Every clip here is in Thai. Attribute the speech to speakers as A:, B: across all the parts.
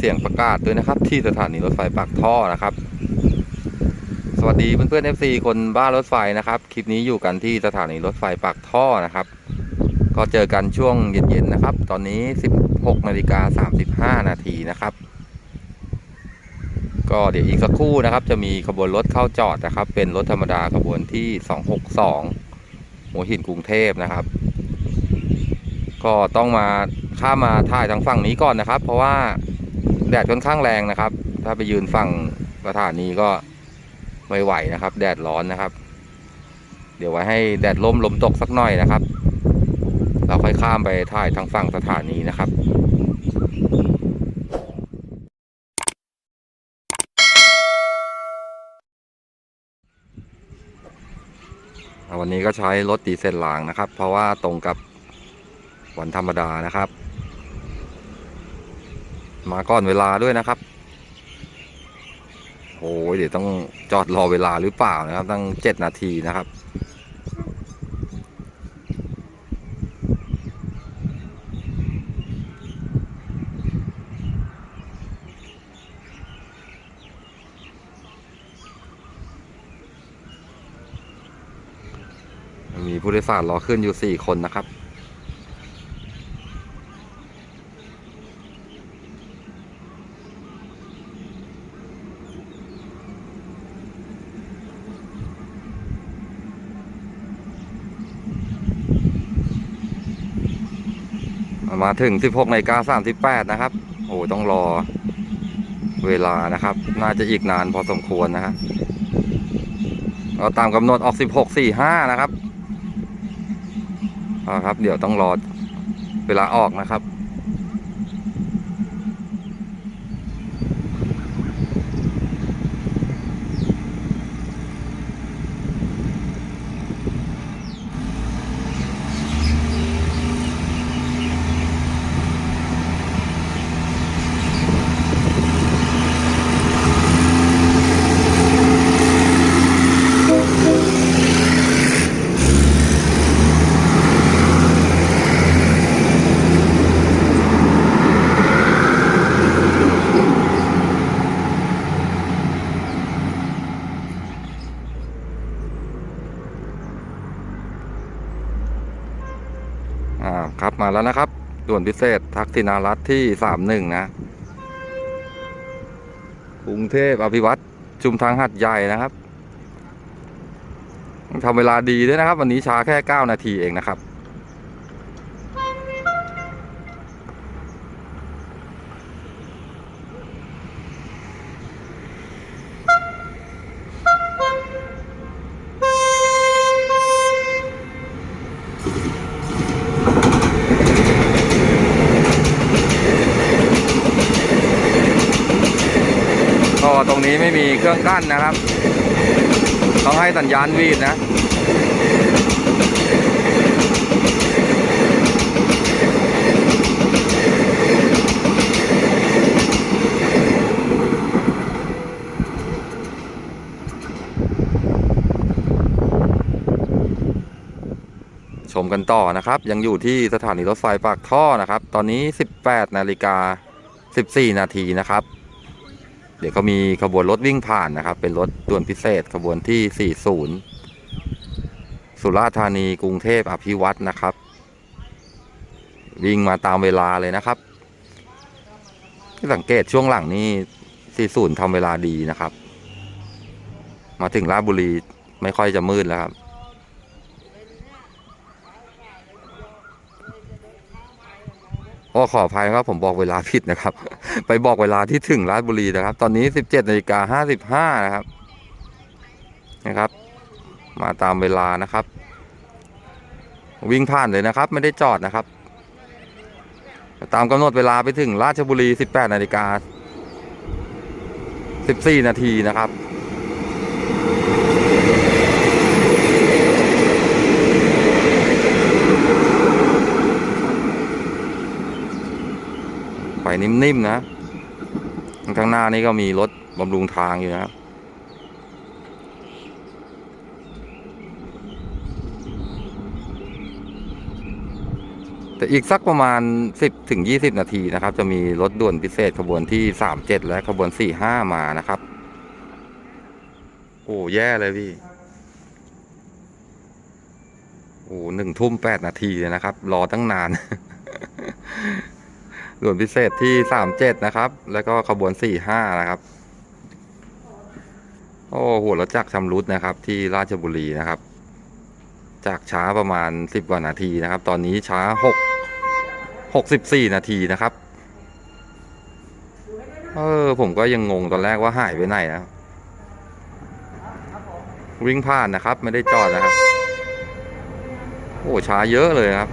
A: เสียงประกาศด้วยนะครับ ที่สถานีรถไฟปากท่อนะครับ สวัสดีเพื่อนๆ FC คนบ้านรถไฟนะครับ คลิปนี้อยู่กันที่สถานีรถไฟปากท่อนะครับ ก็เจอกันช่วงเย็นๆนะครับ ตอนนี้ 16นาฬิกา35 นาทีนะครับ ก็เดี๋ยวอีกสักครู่นะครับ จะมีขบวนรถเข้าจอดนะครับ เป็นรถธรรมดาขบวนที่ 262หัวหินกรุงเทพนะครับก็ต้องมาข้ามมาถ่ายทางฝั่งนี้ก่อนนะครับ เพราะว่า แดดค่อนข้างแรงนะครับ ถ้าไปยืนฝั่งสถานีก็ไม่ไหวนะครับ แดดร้อนนะครับ เดี๋ยวไว้ให้แดดล่มลมตกสักหน่อยนะครับ เราค่อยข้ามไปถ่ายทางฝั่งสถานีนะครับวันนี้ก็ใช้รถดีเซลรางนะครับ เพราะว่าตรงกับวันธรรมดานะครับ มาก่อนเวลาด้วยนะครับโอ้ยเดี๋ยวต้องจอดรอเวลาหรือเปล่านะครับ ตั้งเจ็ดนาทีนะครับ มีผู้โดยสารรอขึ้นอยู่สี่คนนะครับ มาถึง 16นาฬิกา38 นะครับ โอ้ต้องรอเวลานะครับ น่าจะอีกนานพอสมควรนะฮะเราตามกำหนดออก 16 45 นะครับเอาครับ เดี๋ยวต้องรอเวลาออกนะครับ อ่าครับมาแล้วนะครับ ด่วนพิเศษทักษิณารัตที่สามหนึ่งนะกรุงเทพอภิวัตรชุมทางหัดใหญ่นะครับทำเวลาดีด้วยนะครับ วันนี้ช้าแค่เก้านาทีเองนะครับ ก็ตรง นี้ไม่มีเครื่องกั้นนะครับ ต้องให้สัญญาณวีดนะชมกันต่อนะครับ ยังอยู่ที่สถานีรถไฟปากท่อนะครับ ตอนนี้ 18 นาฬิกา 14 นาทีนะครับ เดี๋ยวเขามีขบวนรถวิ่งผ่านนะครับ เป็นรถด่วนพิเศษขบวนที่ 40 สุราษฎร์ธานีกรุงเทพอภิวัตรนะครับ วิ่งมาตามเวลาเลยนะครับสังเกตช่วงหลังนี่40ทำเวลาดีนะครับ มาถึงราชบุรีไม่ค่อยจะมืดแล้วครับ โอ้ขออภัยครับผมบอกเวลาผิดนะครับ ไปบอกเวลาที่ถึงราชบุรีนะครับ ตอนนี้17นาฬิกา55นะครับนะครับ มาตามเวลานะครับ วิ่งผ่านเลยนะครับ ไม่ได้จอดนะครับ ตามกำหนดเวลาไปถึงราชบุรี18นาฬิกา14นาทีนะครับ นิ่มๆนะ ข้างหน้านี่ก็มีรถบำรุงทางอยู่นะครับแต่อีกสักประมาณ 10ถึง20 นาทีนะครับ จะมีรถด่วนพิเศษขบวนที่ 37 และขบวน 45 มานะครับ โอ้แย่เลยพี่ โอ้หนึ่งทุ่มแปดนาทีเลยนะครับ รอตั้งนาน ด่วนพิเศษที่37นะครับ แล้วก็ขบวน45นะครับ โอ้หัวรถจักรชำรุดนะครับ ที่ราชบุรีนะครับ จากช้าประมาณ10กว่านาทีนะครับ ตอนนี้ช้า6 64นาทีนะครับ เออผมก็ยังงงตอนแรกว่าหายไปไหนนะวิ่งผ่านนะครับ ไม่ได้จอดนะครับ โอ้ช้าเยอะเลยครับ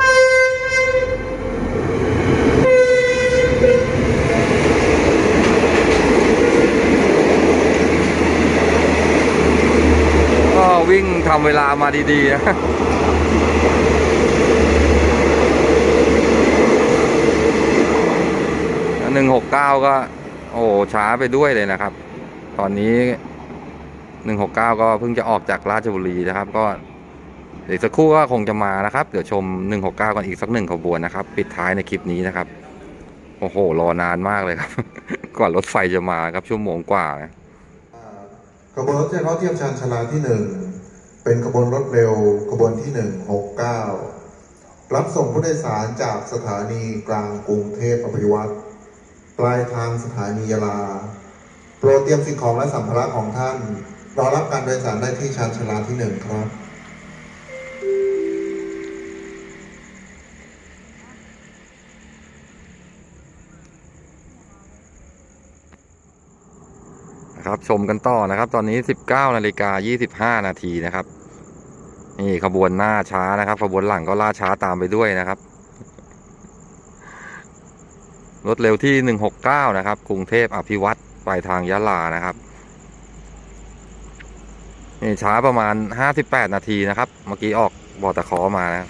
A: ก็วิ่งทำ เวลามาดีๆนะหนึ่งหกเก้าก็ โอ้ช้าไปด้วยเลยนะครับ ตอนนี้หนึ่งหกเก้าก็เพิ่งจะออกจากราชบุรีนะครับ ก็เดี๋ยวสักครู่ก็คงจะมานะครับ เดี๋ยวชมหนึ่งหกเก้ากันอีกสักหนึ่งขบวนนะครับ ปิดท้ายในคลิปนี้นะครับ โอ้โห รอนานมากเลยครับก่อนรถไฟจะมาครับชั่วโมงกว่านะ
B: ขบวนรถเฉพาะเทียบชานชลาที่หนึ่ง เป็นขบวนรถเร็วขบวนที่หนึ่งหกเก้ารับส่งผู้โดยสารจากสถานีกลางกรุงเทพอภิวัตรปลายทางสถานียาลา โปรดเตรียมสิ่งของและสัมภาระของท่านรอรับการโดยสารได้ที่ชานชาลาที่หนึ่งครับ
A: นะครับชมกันต่อนะครับ ตอนนี้ 19นาฬิกา25 นาทีนะครับ นี่ขบวนหน้าช้านะครับ ขบวนหลังก็ล่าช้าตามไปด้วยนะครับ รถเร็วที่169นะครับ กรุงเทพอภิวัตรปทางยะลานะครับนี่ช้าประมาณ58นาทีนะครับ เมื่อกี้ออกบอตะขอมานะ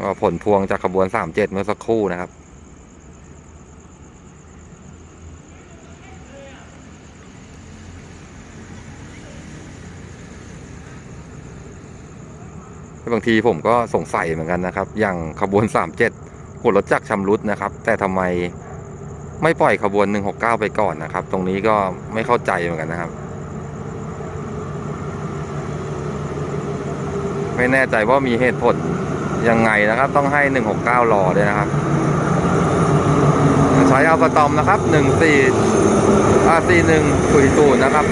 A: ก็ผลพวงจากขบวน37เมื่อสักครู่นะครับ บางทีผมก็สงสัยเหมือนกันนะครับ อย่างขบวน 37หัวรถจักรชำรุดนะครับ แต่ทำไมไม่ปล่อยขบวน 169 ไปก่อนนะครับ ตรงนี้ก็ไม่เข้าใจเหมือนกันนะครับ ไม่แน่ใจว่ามีเหตุผลยังไงนะครับ ต้องให้ 169รอด้วยนะครับ ใช้อัลฟาตอมนะครับ 14อา41คุยตูนะครับ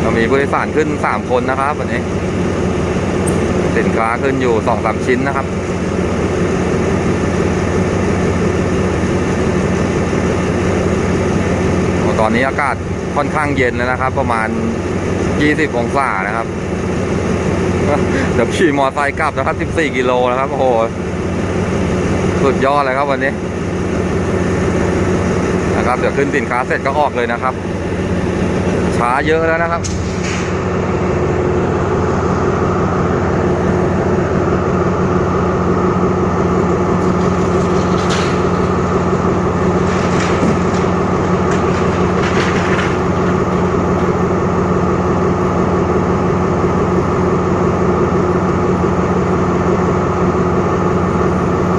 A: เรา มีผู้โดยสารขึ้น3คนนะครับวันนี้ สินค้าขึ้นอยู่2-3ชิ้นนะครับตอนนี้อากาศค่อนข้างเย็นแล้วนะครับ ประมาณ20องศานะครับเดี๋ยวขี่มอไซค์กลับนะครับ14กิโลนะครับโอ้โหสุดยอดเลยครับวันนี้นะครับเดี๋ยวขึ้นสินค้าเสร็จก็ออกเลยนะครับ ช้าเยอะแล้วนะครับ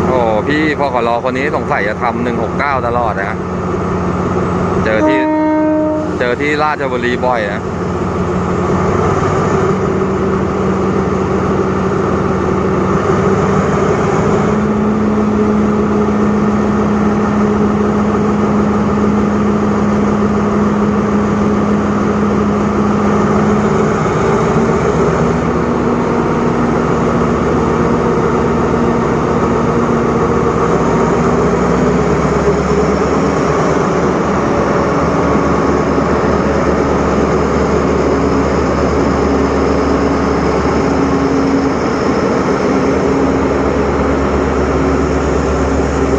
A: โอ้พี่พอขอรอคนนี้สงสัยจะทำหนึ่งหกเก้าตลอดนะ เจอที่ เจอที่ราชบุรีบ่อยนะ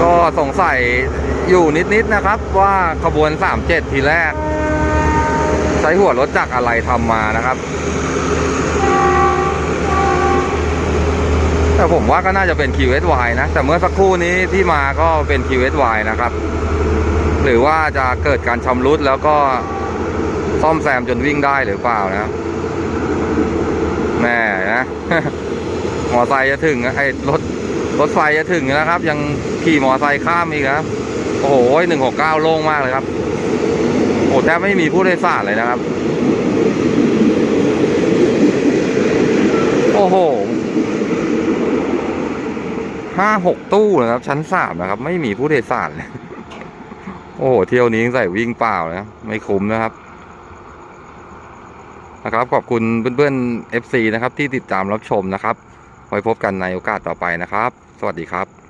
A: ก็สงสัย อยู่นิดๆนะครับ ว่าขบวน 37 ทีแรก ใช้หัวรถจักรอะไรทำมานะครับ แต่ผมว่าก็น่าจะเป็น QSY นะ แต่เมื่อสักครู่นี้ที่มาก็เป็น QSY นะครับ หรือว่าจะเกิดการชำรุดแล้วก็ซ่อมแซมจนวิ่งได้หรือเปล่านะแม่นะมอไซค์จะถึงไอ้รถรถไฟจะถึงแล้วครับ ยังขี่มอไซค์ข้ามอีกครับ อ้โหหนึ่งหกเก้าโล่งมากเลยครับโอ้แทบไม่มีผู้โดยสารเลยนะครับ โอ้โหห้าหกตู้นะครับ ชั้นสามนะครับ ไม่มีผู้โดยสารเลยโอ้โห เที่ยวนี้ใส่วิ่งเปล่านะไม่คุ้มนะครับ นะครับ ขอบคุณเพื่อนๆ FC นะครับ ที่ติดตามรับชมนะครับ ไว้พบกันในโอกาสต่อไปนะครับ สวัสดีครับ